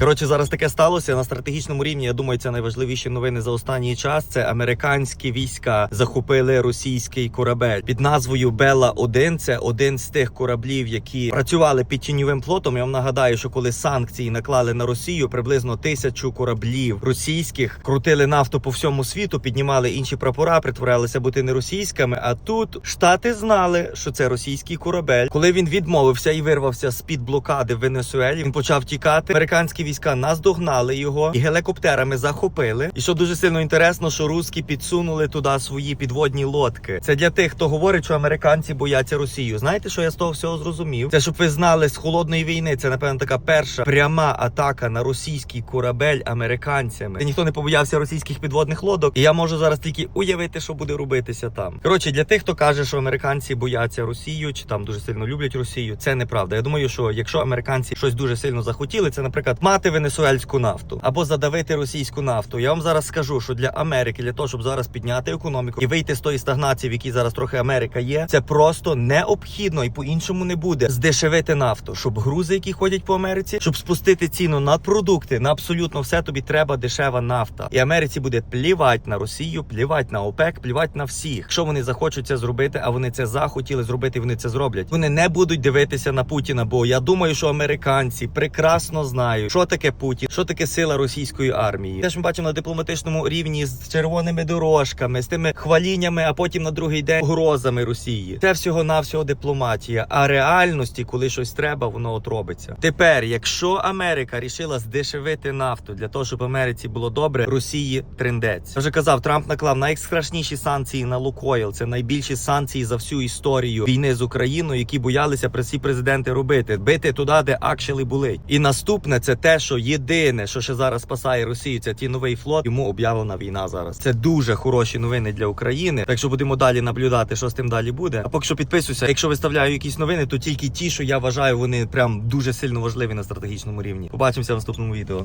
Коротше, зараз таке сталося на стратегічному рівні. Я думаю, це найважливіші новини за останній час. Це американські війська захопили російський корабель під назвою Бела 1 Це один з тих кораблів, які працювали під тіньовим флотом. Я вам нагадаю, що коли санкції наклали на Росію, приблизно тисячу кораблів російських крутили нафту по всьому світу, піднімали інші прапора, притворялися бути не російськими. А тут штати знали, що це російський корабель. Коли він відмовився і вирвався з під блокади в Венесуелі, він почав тікати. Американські війська наздогнали його і гелікоптерами захопили. І що дуже сильно інтересно, що русські підсунули туди свої підводні лодки. Це для тих, хто говорить, що американці бояться Росію. Знаєте, що я з того всього зрозумів? Це щоб ви знали з холодної війни. Це напевно така перша пряма атака на російський корабель американцями. Ніхто не побоявся російських підводних лодок. І я можу зараз тільки уявити, що буде робитися там. Коротше, для тих, хто каже, що американці бояться Росію, чи там дуже сильно люблять Росію, це неправда. Я думаю, що якщо американці щось дуже сильно захотіли, це, наприклад, мати венесуельську нафту або задавити російську нафту. Я вам зараз скажу, що для Америки, для того, щоб зараз підняти економіку і вийти з тої стагнації, в якій зараз трохи Америка є, це просто необхідно і по-іншому не буде здешевити нафту, щоб грузи, які ходять по Америці, щоб спустити ціну на продукти, на абсолютно все тобі треба дешева нафта. І Америці буде плівать на Росію, плівать на ОПЕК, плівать на всіх. Якщо вони захочуть це зробити, а вони це захотіли зробити, вони це зроблять. Вони не будуть дивитися на Путіна. Бо я думаю, що американці прекрасно знають, що таке Путін, що таке сила російської армії. Те ж ми бачимо на дипломатичному рівні з червоними дорожками, з тими хваліннями, а потім на другий день грозами Росії. Це всього навсього дипломатія. А реальності, коли щось треба, воно от робиться. Тепер, якщо Америка рішила здешевити нафту для того, щоб Америці було добре, Росії трендець. Я вже казав, Трамп наклав найстрашніші санкції на Лукойл. Це найбільші санкції за всю історію війни з Україною, які боялися всі президенти робити, бити туди, де акшели були. І наступне це те, що єдине, що ще зараз спасає Росію, це ті новий флот. Йому об'явлена війна зараз. Це дуже хороші новини для України. Так що будемо далі наблюдати, що з тим далі буде. А поки що підписуйся. Якщо виставляю якісь новини, то тільки ті, що я вважаю, вони прям дуже сильно важливі на стратегічному рівні. Побачимося в наступному відео.